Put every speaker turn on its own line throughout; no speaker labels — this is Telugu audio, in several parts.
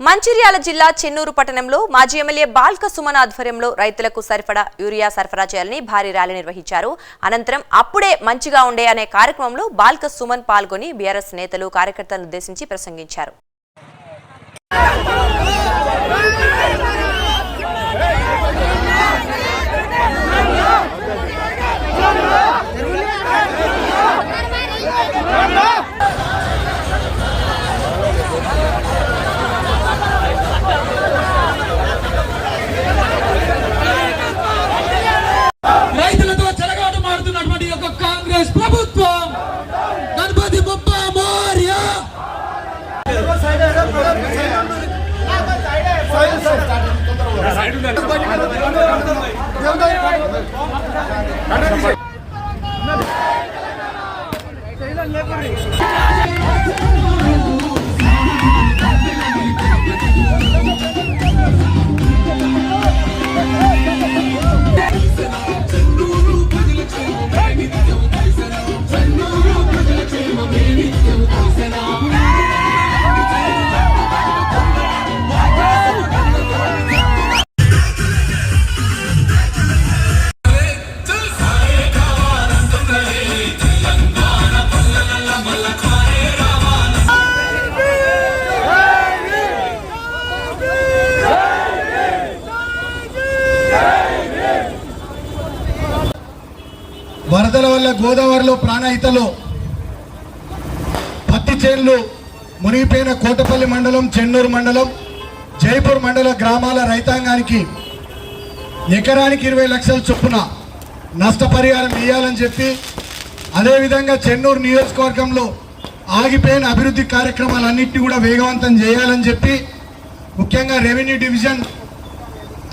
మంచిర్యాల జిల్లా చెన్నూరు పట్టణంలో మాజీ ఎమ్మెల్యే బాల్క సుమన్ ఆధ్వర్యంలో రైతులకు సరిపడా యూరియా సరఫరా చేయాలని భారీ ర్యాలీ నిర్వహించారు. అనంతరం అప్పుడే మంచిగా ఉండే అనే కార్యక్రమంలో బాల్క సుమన్ పాల్గొని బీఆర్ఎస్ నేతలు కార్యకర్తలను ఉద్దేశించి ప్రసంగించారు.
ಸರ್ వల్ల గోదావరిలో ప్రాణహితలు. పత్తి చేన్లు మునిగిపోయిన కోటపల్లి మండలం చెన్నూరు మండలం జైపూర్ మండల గ్రామాల రైతాంగానికి ఎకరానికి ఇరవై లక్షల చొప్పున నష్టపరిహారం ఇవ్వాలని చెప్పి అదేవిధంగా చెన్నూరు నియోజకవర్గంలో ఆగిపోయిన అభివృద్ధి కార్యక్రమాలన్నింటినీ కూడా వేగవంతం చేయాలని చెప్పి ముఖ్యంగా రెవెన్యూ డివిజన్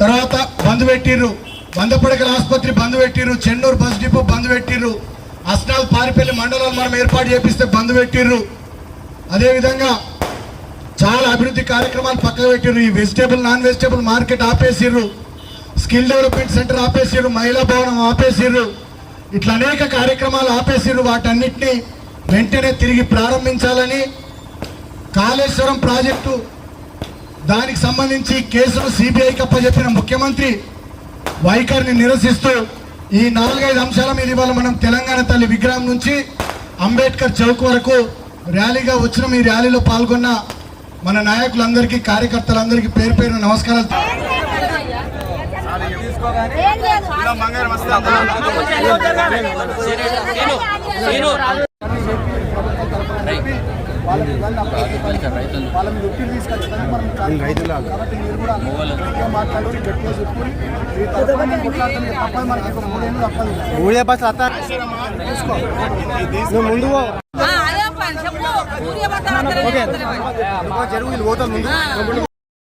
తర్వాత బంద్ పెట్టిర్రు. వందపడకల ఆసుపత్రి బంద్ పెట్టిర్రు. చెన్నూరు బస్ డిపో బంద్ పెట్టిర్రు. అస్నాల్ పారిపల్లి మండలాలు మనం ఏర్పాటు చేపిస్తే బంద్ పెట్టిర్రు. అదేవిధంగా చాలా అభివృద్ధి కార్యక్రమాలు పక్కన పెట్టిర్రు. ఈ వెజిటేబుల్ నాన్ వెజిటేబుల్ మార్కెట్ ఆపేసిర్రు. స్కిల్ డెవలప్మెంట్ సెంటర్ ఆపేసిర్రు. మహిళా భవనం ఆపేసిర్రు. ఇట్లా అనేక కార్యక్రమాలు ఆపేసిర్రు. వాటన్నిటిని వెంటనే తిరిగి ప్రారంభించాలని కాళేశ్వరం ప్రాజెక్టు దానికి సంబంధించి కేసును సిబిఐకి అప్పచెప్పిన ముఖ్యమంత్రి వైఖరిని నిరసిస్తూ ఈ నాలుగైదు అంశాల మీద ఇవాళ మనం తెలంగాణ తల్లి విగ్రహం నుంచి అంబేద్కర్ చౌక్ వరకు ర్యాలీగా వచ్చిన ఈ ర్యాలీలో పాల్గొన్న మన నాయకులందరికీ కార్యకర్తలందరికీ పేరు పేరు నమస్కారాలు
వాళ్ళని ఒత్తిడి తీసుకొచ్చిన మనం కాబట్టి మీరు కూడా గట్టిగా మాట్లాడు చెప్పుకొని మీ మనకి మూడేళ్ళు తప్పదు.
అత్త. నువ్వు ముందు పో.
జరుగు వీళ్ళు పోతాం ముందు.